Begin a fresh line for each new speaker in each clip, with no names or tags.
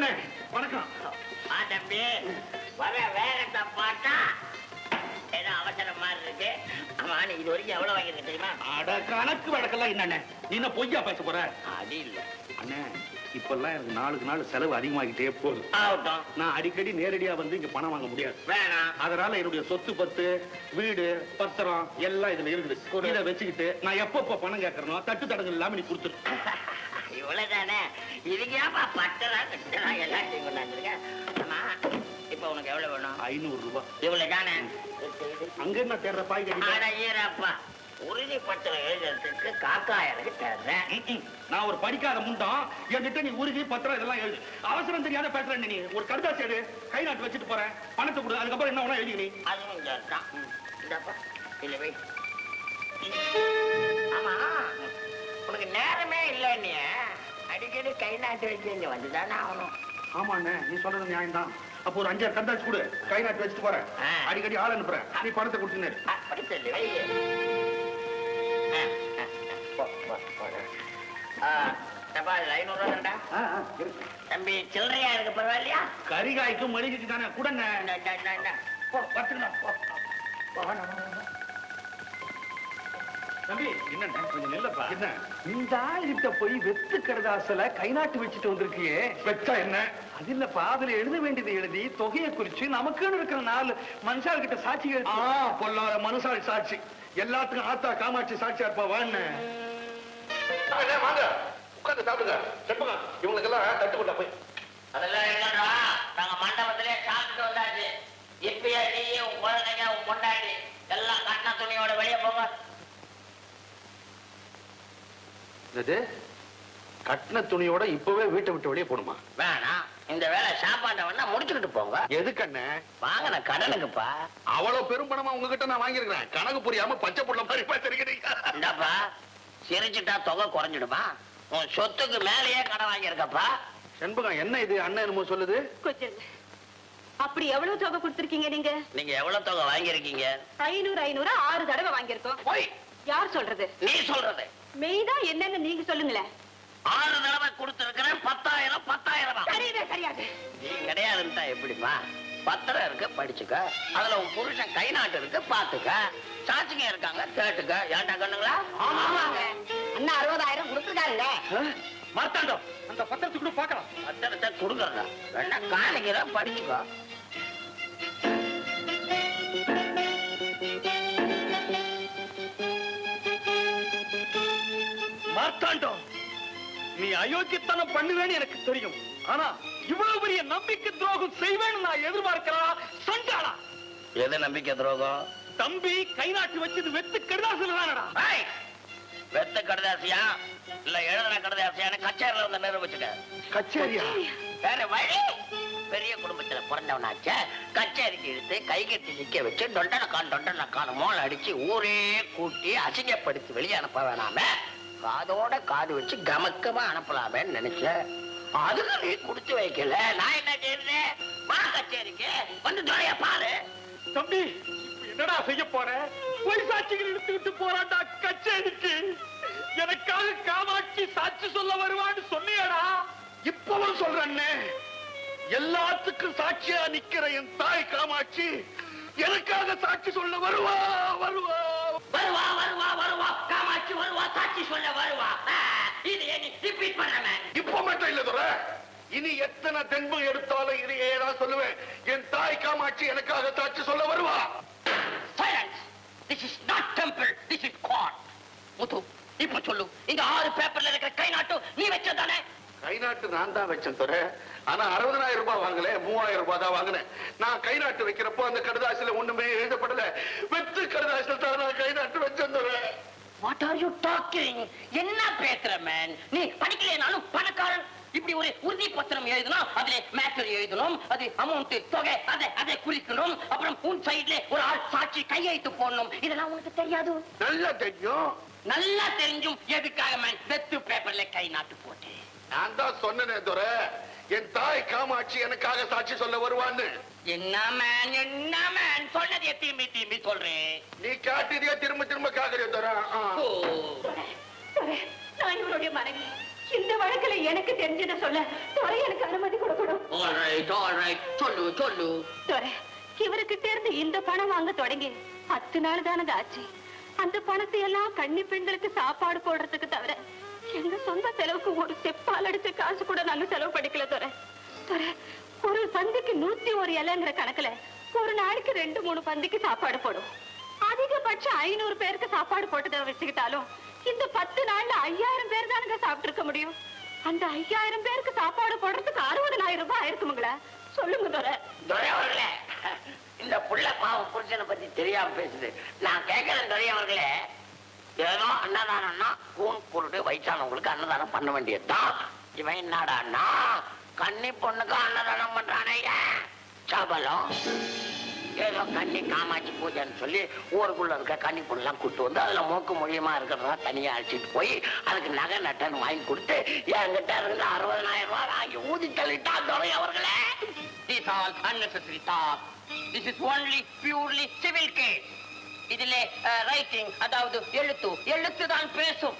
என்னண்ணே வணக்கம்.
ஆ தம்பி வர வேகத்தை பார்த்தா ஏதோ அவசரம் மாதிரி இருக்கு. ஆமா நீ இது வரைக்கும் எவ்வளவு வாங்கியிருக்க தெரியுமா?
அட கணக்கு வழக்கெல்லாம் என்னண்ணே நீ என்ன பொய்யா பேச போற?
அடி இல்ல.
அண்ணே இப்பெல்லாம் எனக்கு நாளுக்கு நாள் செலவு அதிகமாகிட்டே போகுது.
ஆகட்டும்
நான் அடிக்கடி நேரடியா வந்து இங்க பணம் வாங்க முடியாது.
வேணாம்.
அதனால என்னுடைய சொத்து பத்து வீடு பத்திரம் எல்லாம் இதுல இருக்குது. இதை வச்சுக்கிட்டு நான் எப்பப்ப பணம் கேட்கறனோ தட்டு தடங்கள் இல்லாம நீ கொடுத்துரு.
இவ்வளவுதானே? இதுக்கு ஏப்பா பத்தலாம் கட்டலாம் எல்லாத்தையும் கொண்டாந்துருக்க. ஆமா இப்ப உனக்கு எவ்வளவு வேணும்?
ஐநூறு ரூபாய்
இவ்வளவு தானே
அங்க என்ன தேடுற பாய் கடி
ஆனா ஈரப்பா உறுதி பத்திரம் எழுதுறதுக்கு காக்கா எனக்கு தேடுறேன்.
நான் ஒரு படிக்காத முண்டம் என்கிட்ட நீ உருகி பத்திரம் இதெல்லாம் எழுது. அவசரம் தெரியாத பேசுறேன் நீ. ஒரு கடுதாசி எடு கை நாட்டு வச்சுட்டு போறேன். பணத்தை கொடு. அதுக்கப்புறம் என்ன வேணா எழுதி நீ.
அதுவும் சரிதான் இந்தப்பா. இல்ல ஆமா. உனக்கு நேரமே இல்லை நீ அடிக்கடி கை நாட்டு வச்சு இங்க வந்துதானே ஆகணும்.
ஆமா அண்ணே நீ சொல்றது நியாயம் தான் அப்போ ஒரு அஞ்சாறு கடுதாசி கொடு. கை நாட்டு வச்சுட்டு போறேன். அடிக்கடி ஆள் அனுப்புறேன். நீ பணத்தை கொடுத்துனே
அப்படி சொல்லி வை. இதுல ஐநூறு ரூபா தான்டா தம்பி சில்லறையா இருக்கு பரவாயில்லையா?
கரிகாய்க்கு மளிகைக்கு தானே கூடண்ணே
இந்தா,
தம்பி என்னண்ணே? கொஞ்சம் நில்லப்பா. என்ன?
இந்த போய் வெத்து கடதாசல கை நாட்டு வச்சுட்டு வந்திருக்கியே.
வச்சா என்ன?
அது இல்லப்பா அதுல எழுத வேண்டியதை எழுதி தொகையை குறிச்சு நமக்குன்னு இருக்கிற நாலு மனுஷார்கிட்ட சாட்சி
ஆ பொல்லாத மனுஷாரி சாட்சி. எல்லாத்துக்கும் ஆத்தா காமாட்சி சாட்சியா இருப்பா வாண்ணே வாங்க. உட்கார்ந்து சாப்பிடுங்க. செப்பங்க இவங்களுக்கெல்லாம் தட்டு கொண்டா போய்.
அதெல்லாம் இருக்கட்டும் நாங்க மண்டபத்திலே சாப்பிட்டு வந்தாச்சு. இப்பயே நீ உன் குழந்தைங்க உன் பொண்டாட்டி எல்லாம் கண்ண துணியோட வெளியே போங்க.
இது கட்டின துணியோட இப்பவே வீட்டை விட்டு வெளியே போணுமா
வேணாம் இந்த வேலை சாப்பாட்டை வேணா முடிச்சுக்கிட்டு போங்க.
எதுக்கண்ணே
வாங்கின கடனுக்குப்பா.
அவ்வளவு பெரும் பணமா உங்ககிட்ட நான் வாங்கியிருக்கிறேன். கணக்கு புரியாம பச்சை புள்ள மாதிரி பேசிருக்கிறீங்க.
இந்தாப்பா சிரிச்சுட்டா தொகை குறைஞ்சிடுமா? உன் சொத்துக்கு மேலேயே கடன் வாங்கியிருக்கப்பா.
செண்பகம் என்ன இது? அண்ணன் என்னமோ சொல்லுது.
கொஞ்சம் அப்படி எவ்வளவு தொகை கொடுத்திருக்கீங்க நீங்க?
நீங்க எவ்வளவு தொகை வாங்கியிருக்கீங்க?
ஐநூறு ஐநூறு ஆறு தடவை வாங்கியிருக்கோம். யார் சொல்றது?
நீ சொல்றது.
மெய்தா என்னன்னு நீங்க சொல்லுங்களேன்.
ஆறு தடவை கொடுத்திருக்கிறேன் பத்தாயிரம் பத்தாயிரம்?
சரியாதே சரியாது.
நீ கிடையாதுன்ட்டா எப்படிப்பா? பத்திரம் இருக்கு படிச்சுக்க. அதுல உன் புருஷன் கை நாட்டு இருக்கு பாத்துக்க. சாட்சிங்க இருக்காங்க கேட்டுக்க. ஏன்டா கண்ணுங்களா?
ஆமாங்க. அண்ணா அறுபதாயிரம் கொடுத்துருக்காருல்ல
மார்த்தாண்டம் அந்த பத்திரத்துக்கு கூட பார்க்கலாம்.
பத்திரத்தை கொடுக்கறதா? வேணா காலைக்கு படிச்சுக்கோ.
மார்த்தாண்டம் நீ அயோக்கியத்தனம் பண்ணுவேன்னு எனக்கு தெரியும். ஆனா இவ்வளவு பெரிய நம்பிக்கை துரோகம் செய்வேன்னு நான் எதிர்பார்க்கலாம் சண்டாளா.
எது நம்பிக்கை துரோகம்?
தம்பி கை நாட்டு வச்சது வெத்து கெடுதாசல் தானடா.
ஏய், வெத்த கடுதாசியா? இல்ல எழுதுன கடுதாசியான்னு கச்சேரில இருந்த நிரூபிச்சுக்க
கச்சேரியா?
வேற வழி? பெரிய குடும்பத்துல பிறந்தவனாச்சே கச்சேரிக்கு இழுத்து கை கட்டி நிக்க வச்சு தொண்டனக்கான் தொண்டனக்கான் மோள அடிச்சு ஊரே கூட்டி அசிங்கப்படுத்தி வெளியே அனுப்ப வேணாமே. காதோட காது வச்சு கமக்கமா அனுப்பலாமேன்னு நினைச்சேன் அதுக்கு நீ கொடுத்து வைக்கல. நான் என்ன செய்யறேன் வா கச்சேரிக்கு. வந்து துறைய பாரு.
தம்பி என்னடா செய்ய போற? பொய் சாட்சிகள் எடுத்துக்கிட்டு போறான்டா கச்சேரிக்கு. எனக்காக காமாட்சி சாட்சி சொல்ல வருவான்னு சொன்னியடா.
இப்பவும் சொல்றேன்னே. எல்லாத்துக்கும் சாட்சியா நிக்கிற என் தாய் காமாட்சி எனக்காக சாட்சி சொல்ல வருவா. வருவா
வருவா வருவா. வருவா சாட்சி சொல்ல வருவா. ஆ, இது நீ ரிப்பீட் பண்ணாம?
இப்ப மட்டும் இல்ல துரை. இனி எத்தனை தென்பு எடுத்தாலும் இதையே தான் சொல்லுவேன்? என் தாய் காமாட்சி எனக்காக சாட்சி சொல்ல வருவா.
Silence this is not temple this is court Muthu இப்ப சொல்லு. இந்த ஆறு பேப்பர்ல இருக்கிற கை நாட்டும் நீ வச்சதானே
கை நாட்டு நான் தான் வச்சேன் ஆனா அறுபதாயிரம் ரூபாய் வாங்கல மூவாயிரம் ரூபாய் தான் வாங்கினேன். நான் கை நாட்டு வைக்கிறப்போ அந்த கடுதாசில ஒண்ணுமே எழுதப்படல. வெத்து கடுதாசில தான் நான் கை நாட்டு வச்சேன்
வாட் ஆர் யூ டாக்கிங் என்ன பேசுற மேன் நீ படிக்கலைனாலும் பணக்காரன். இப்படி ஒரு உறுதி பத்திரம் எழுதணும் அதுல மேட்டர் எழுதணும் அது அமௌண்ட் தொகை அதை அதை குறிக்கணும் அப்புறம் உன் சைடுல ஒரு ஆள் சாட்சி கையெழுத்து போடணும். இதெல்லாம் உனக்கு தெரியாது.
நல்லா தெரியும்.
நல்லா தெரிஞ்சும் எதுக்காக மேன் வெத்து பேப்பர்ல கை நாட்டு போட்டு.
நான் தான் சொன்னேனே துரை என் தாய் காமாட்சி எனக்காக சாட்சி சொல்ல வருவான்னு.
என்ன மேன் என்ன மேன் சொன்னதே திரும்பி திரும்பி சொல்றேன்.
நீ காட்டியதே திரும்ப திரும்ப காக்குறே துரை
நான் இவருடைய மனைவி. இந்த வழக்குல எனக்கு தெரிஞ்சதை சொல்ல துறை எனக்கு அனுமதி கொடுக்கணும்.
சொல்லு சொல்லு.
துரை இவருக்கிட்ட இருந்து இந்த பணம் வாங்க தொடங்கி பத்து நாள் தானது ஆச்சு. அந்த பணத்தை எல்லாம் கன்னி பெண்களுக்கு சாப்பாடு போடுறதுக்கு தவிர ஒரு செப்பால் அடிச்ச காசு கூட நாங்க செலவு படிக்கல துரை. துரை ஒரு பந்திக்கு நூத்தி ஒரு இலைங்கிற கணக்குல ஒரு நாளைக்கு ரெண்டு மூணு பந்திக்கு சாப்பாடு போடும். அதிகபட்சம் ஐநூறு பேருக்கு சாப்பாடு போட்டதை வச்சுக்கிட்டாலும் இந்த பத்து நாள்ல ஐயாயிரம் பேர் தானுங்க சாப்பிட்டு இருக்க முடியும்? அந்த ஐயாயிரம் பேருக்கு சாப்பாடு போடுறதுக்கு அறுபதனாயிரம் ரூபாய் ஆயிருக்குமுங்களா. சொல்லுங்க துரை.
துரை அவர்களே இந்த புள்ள பாவம் புருஷனை பத்தி தெரியாம பேசுது. நான் கேட்கிறேன் துரை அவர்களே. ஏதோ அன்னதானம்னா கூன் குருடு வயசானவங்களுக்கு அன்னதானம் பண்ண வேண்டியதுதான் இவன் என்னடான்னா கன்னி பொண்ணுக்கு அன்னதானம் பண்றானே சபலம் ஏதோ கன்னி காமாட்சி பூஜைன்னு சொல்லி ஊருக்குள்ள இருக்க கன்னி பொண்ணுலாம் கூட்டு வந்து அதுல மூக்கு மொழியமா இருக்கிறதா தனியா அழைச்சிட்டு போய் அதுக்கு நகை நட்டன் வாங்கி கொடுத்து என்கிட்ட இருந்து அறுபதனாயிரம் ரூபாய் வாங்கி ஊதி தள்ளிட்டா துறை அவர்களே This all unnecessary talk. This is only purely civil case. இதிலே ரைட்டிங் அதாவது எழுத்து எழுத்து தான் பேசும்.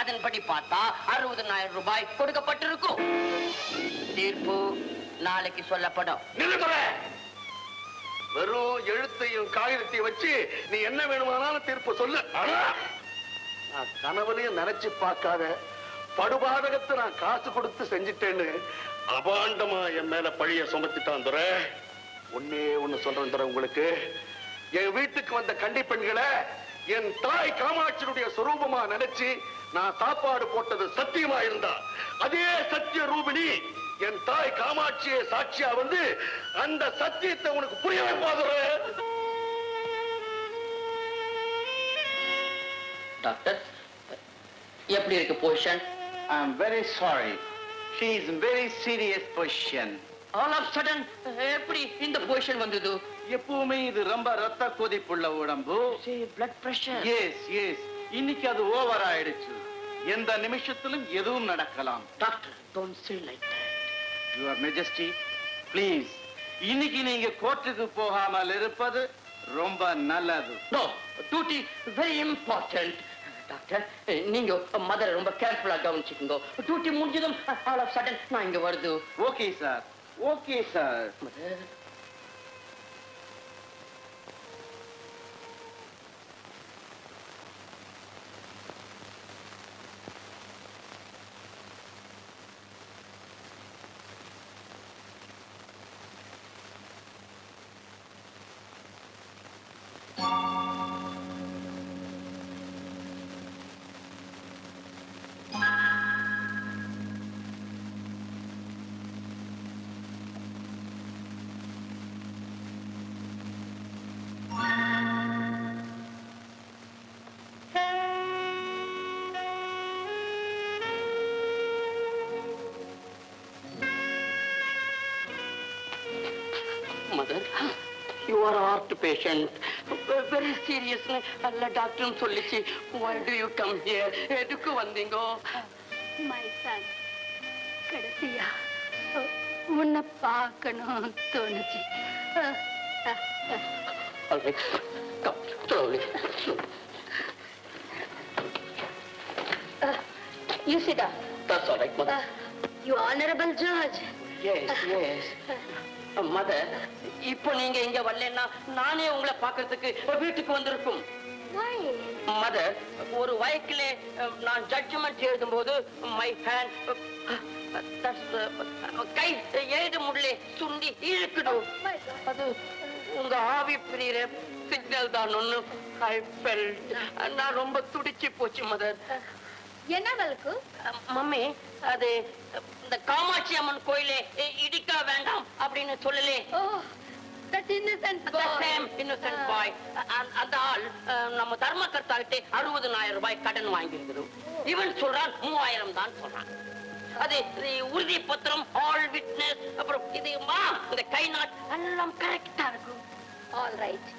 அதன்படி பார்த்தா அறுபதனாயிரம் ரூபாய் கொடுக்கப்பட்டிருக்கும். தீர்ப்பு நாளைக்கு சொல்லப்படும்.
வெறும் எழுத்தையும் காகிதத்தையும் வச்சு நீ என்ன வேணுமானாலும் தீர்ப்பு சொல்லு. ஆனா நான் கனவுலையும் நினைச்சு பார்க்காத படுபாதகத்தை நான் காசு கொடுத்து செஞ்சிட்டேன்னு அபாண்டமா என் மேல பழிய சுமத்திட்டான் துரை. ஒன்னே ஒண்ணு சொல்றேன் துரை உங்களுக்கு. என் வீட்டுக்கு வந்த கன்னி பெண்களை என் தாய் காமாட்சியுடைய சுரூபமா நினைச்சு நான் சாப்பாடு போட்டது சத்தியமா இருந்தா அதே சத்திய ரூபிணி என் தாய் காமாட்சியை சாட்சியா வந்து அந்த சத்தியத்தை உனக்கு புரிய வைப்பாதுரை
டாக்டர் எப்படி இருக்கு position
I'm very sorry. She is in very serious position.
All of sudden எப்படி இந்த பொசிஷன் வந்தது?
எப்பவுமே இது ரொம்ப ரத்த கொதிப்புள்ள உடம்பு.
பிளட் பிரஷர்
எஸ் எஸ் இன்னைக்கு அது ஓவர் ஆயிடுச்சு. எந்த நிமிஷத்திலும் எதுவும் நடக்கலாம்.
Doctor don't say like
your majesty please இன்னைக்கு நீங்க கோர்ட்டுக்கு போகாமல் இருப்பது ரொம்ப நல்லது.
No duty very important doctor நீங்க மதரை ரொம்ப கேர்ஃபுல்லா கவனிச்சுக்கோங்க. டியூட்டி முடிஞ்சதும் ஆல் ஆஃப் சடன் நான் இங்க வருது.
Okay sir okay sir
mother you are heart patient very serious அல்ல டாக்டர் சொல்லிச்சு. Why do you come here? எதுக்கு வந்தீங்க?
மை சன் கடைசியா உன்னை பார்க்கணும் தோணுச்சு.
slowly.
யூ சிடா
That's all right, mother.
You honourable judge
Yes, yes. Mother இப்போ நீங்க இங்க வரலன்னா நானே உங்களை பார்க்கிறதுக்கு வீட்டுக்கு வந்திருக்கும். மதர் ஒரு வயக்கிலே அஹ், நான் ஜட்ஜ்மெண்ட் எழுதும்போது மை ஹேண்ட் கை எழுத முடியல சுண்டி இழுக்கணும். அது உங்க ஆவி பிரியிற சிக்னல் தான் ஒண்ணு. நான் ரொம்ப துடிச்சு போச்சு மதர்
என்ன வழக்கு
மம்மி அது இந்த காமாட்சி அம்மன் கோயிலே இடிக்க வேண்டாம் அப்படின்னு சொல்லலே. அந்த- ஆள் நம்ம தர்மகர்த்தா கிட்ட அறுபதனாயிரம் ரூபாய் கடன் இவன் சொல்றான் மூவாயிரம் தான் சொல்றான் அது உறுதி பத்திரம் ஆல் விட்னஸ் அப்புறம் இது இந்த கை நாட் எல்லாம் கரெக்டா இருக்கும்.
ஆல் ரைட்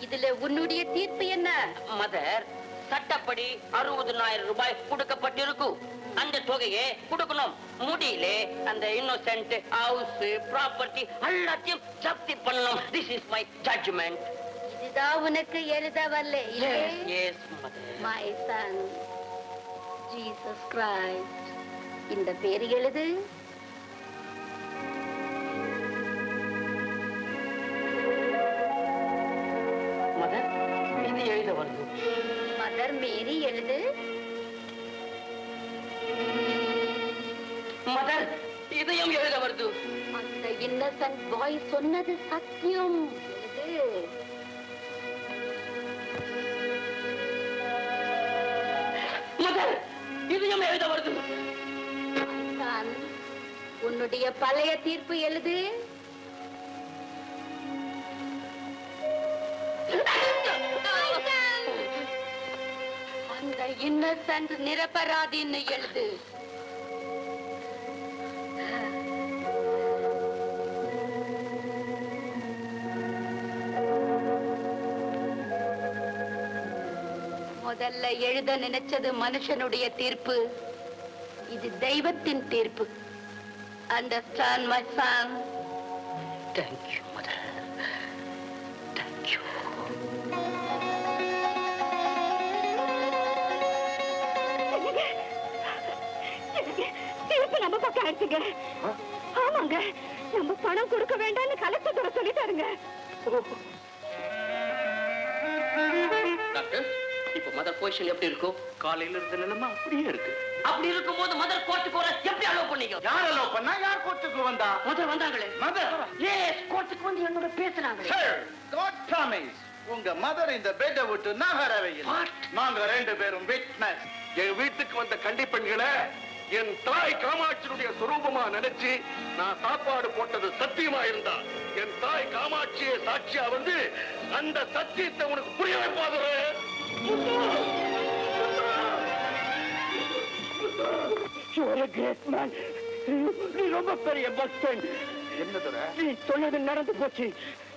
இதுல உன்னுடைய தீர்ப்பு என்ன?
மதர் சட்டப்படி அறுபதனாயிரம் ரூபாய் கொடுக்கப்பட்டிருக்கும் அந்த தொகையை கொடுக்கணும். முடியல அந்த இன்னோசென்ட் ஹவுஸ் ப்ராப்பர்ட்டி எல்லாத்தையும் ஜப்தி பண்ணணும். திஸ் இஸ் மை ஜட்ஜ்மெண்ட்
இதுதான் உனக்கு எழுத வரல மை சன் ஜீசஸ் கிரைஸ்ட் இந்த பேர் எழுது. மதர் மேரி எழுது.
மதர் இதையும் எழுத வருது.
அந்த இன்னசென்ட் பாய் சொன்னது சத்தியம். எழுது.
மதர் இதையும் எழுத வருது.
உன்னுடைய பழைய தீர்ப்பு எழுது. இன்னசென்ட் நிரபராதின்னு எழுது. முதல்ல எழுத நினைச்சது மனுஷனுடைய தீர்ப்பு. இது தெய்வத்தின் தீர்ப்பு. அண்டர்ஸ்டாண்ட் மை சாங்
தேங்க்யூ
ஆயிடுச்சுங்க ஆமாங்க நம்ம பணம் கொடுக்க வேண்டாம்னு கலெக்டர் சொல்லிட்டாருங்க.
டாக்டர் இப்போ மதர் பொசிஷன் எப்படி இருக்கும்?
காலையில இருந்த நிலைமை அப்படியே இருக்கு.
அப்படி இருக்கும்போது மதர் கோர்ட்டுக்கு வர எப்படி அலோவ் பண்ணீங்க?
யார் அலோ பண்ணா? யார் கோர்ட்டுக்கு வந்தா?
மதர் வந்தாங்களே.
மதர்.
எஸ் கோர்ட்டுக்கு வந்து என்னோட
Sir, God promise. உங்க மதர் இந்த பெட்டை விட்டு நகரவே இல்லை. நாங்க ரெண்டு பேரும் விட்னஸ்
என் வீட்டுக்கு வந்த கன்னி பெண்களை என் தாய் காமாட்சியினுடைய சுரூபமா நினைச்சு நான் சாப்பாடு போட்டது சத்தியமா இருந்தா என் தாய் காமாட்சியை சாட்சியா வந்து அந்த சத்தியத்தை உனக்கு புரிய வைப்பாது
நீ ரொம்ப பெரிய பக்தன்.
என்னதுடா
நீ சொன்னது நடந்து போச்சு.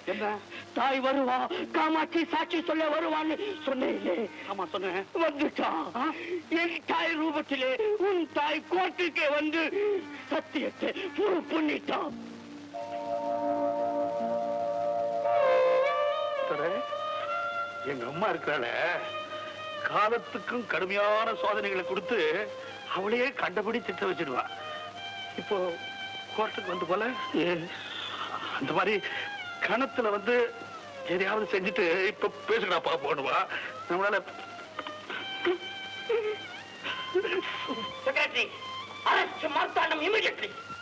என்ன? தாய் வருவா காமாட்சி சாட்சி சொல்ல வருவான்னு சொன்னேன்.
ஆமா சொன்னேன்.
வந்துட்டான் என் தாய் ரூபத்திலே உன் தாய் கோர்ட்டுக்கே வந்து சத்தியத்தை ப்ரூவ் பண்ணிட்டான்
எங்க அம்மா இருக்கிறாள. காலத்துக்கும் கடுமையான சோதனைகளை கொடுத்து அவளையே கண்டபடி திட்ட வச்சிடுவா. இப்போ கோர்ட்டுக்கு வந்து போல? அந்த மாதிரி கணத்துல வந்து எதையாவது செஞ்சுட்டு இப்ப பேசுகிறா போடுவா. நம்மளால
செக்ரட்டரி அரஸ்ட் மார்த்தாண்டம் இமிடியட்லி